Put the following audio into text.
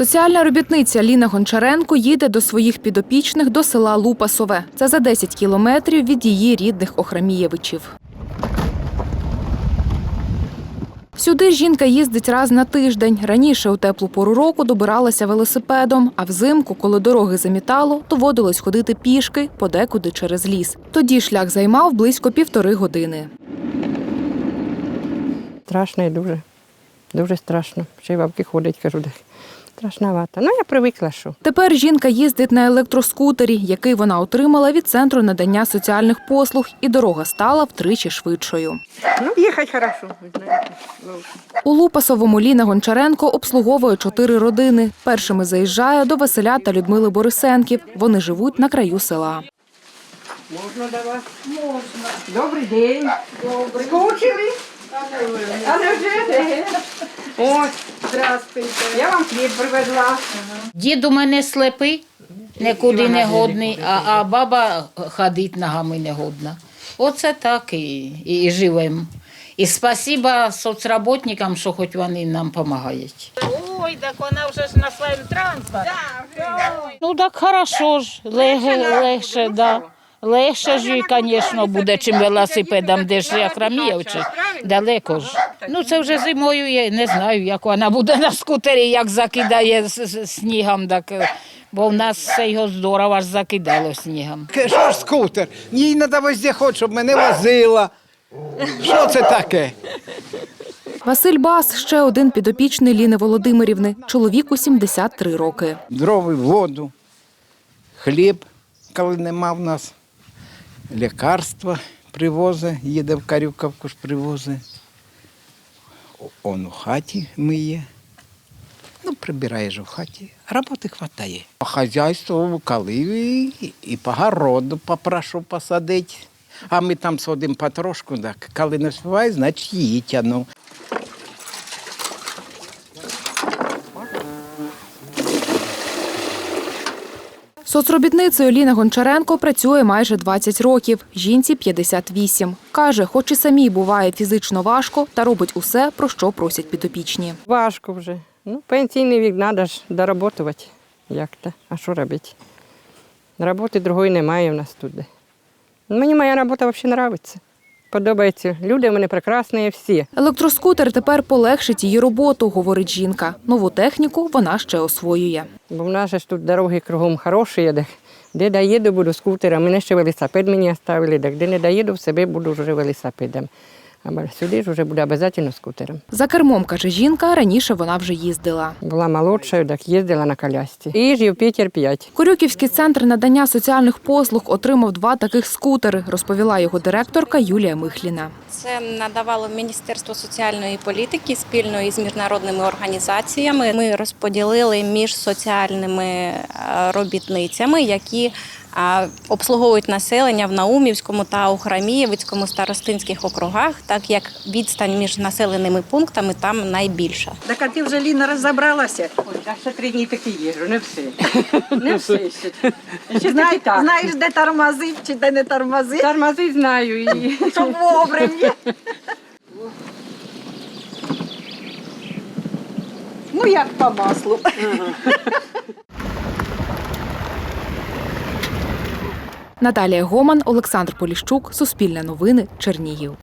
Соціальна робітниця Ліна Гончаренко їде до своїх підопічних до села Лупасове. Це за 10 кілометрів від її рідних Охрамієвичів. Сюди жінка їздить раз на тиждень. Раніше у теплу пору року добиралася велосипедом, а взимку, коли дороги замітало, доводилось ходити пішки, подекуди через ліс. Тоді шлях займав близько півтори години. Страшно і дуже. Дуже страшно. Ще й бабки ходять, кажу, так страшновато. Ну, я привикла, що. Тепер жінка їздить на електроскутері, який вона отримала від центру надання соціальних послуг, і дорога стала втричі швидшою. Ну, їхати хорошо. У Лупасовому Ліна Гончаренко обслуговує чотири родини. Першими заїжджає до Василя та Людмили Борисенків. Вони живуть на краю села. Можна до вас? Можна. Добрий день. Добрий. Скучили? А не вже? Ось, здравствуйте. Я вам хліб привезла. Дід у мене слепий, нікуди не годний, а, а баба ходить ногами не годна. Оце так і, і, і живемо. І спасіба соцработникам, що хоч вони нам допомагають. Ой, так вона вже ж на своєму транспорті. Ну так хорошо ж, легше, легше, да. Легше ж, і, звісно, буде, чим велосипедом, де ж як Рамієвче, далеко ж. Ну це вже зимою, я не знаю, як вона буде на скутері, як закидає з- з- снігом, так, е, бо в нас все його здорово аж закидало снігом. Ке- Що ж скутер? Їй треба везде хоч, щоб мене возила. Що це таке? Василь Бас ще один підопічний Ліни Володимирівни. Чоловіку 73 роки. Дрови, воду, хліб, коли нема в нас, лікарства привозить, їде в Карюківку ж привозить. Он у хаті миє. Ну, прибирає ж у хаті. Роботи вистачає. По хазяйству коли і, і по городу попрошу посадити. А ми там садимо потрошку, так коли не співає, значить її тяну. Соцробітницею Ліна Гончаренко працює майже 20 років. Жінці 58. Каже, хоч і самій буває фізично важко, та робить усе, про що просять підопічні. Важко вже. Ну, пенсійний вік треба ж доработувати. Як то? А що робити? Роботи другої немає в нас тут. Мені моя робота взагалі подобається. Подобається. Люди вони мене прекрасні всі. Електроскутер тепер полегшить її роботу, говорить жінка. Нову техніку вона ще освоює. Бо в нас ж тут дороги кругом хороші, де, де доїду, буду скутером. Мене ще велосипед мені оставили, де не доїду, в себе буду вже велосипедом. А сюди ж вже буде обов'язково скутером. За кермом, каже жінка, раніше вона вже їздила. Була молодшою, так їздила на колясці. І жив Пітер 5. Корюківський центр надання соціальних послуг отримав два таких скутери, розповіла його директорка Юлія Михліна. Це надавало Міністерство соціальної політики спільно із міжнародними організаціями. Ми розподілили між соціальними е, робітницями, які обслуговують населення в Наумівському та Охрамієвицькому старостинських округах, так як відстань між населеними пунктами там найбільша. Так а ти вже Ліна розібралася? Ой, так ще три дні таки їжу, не все. Не все ще. Ще Знає, так. знаєш, де тормози чи де не тормози? Тормози знаю і вовремя. Ну, як по маслу. Наталія Гоман, Олександр Поліщук, Суспільне новини, Чернігів.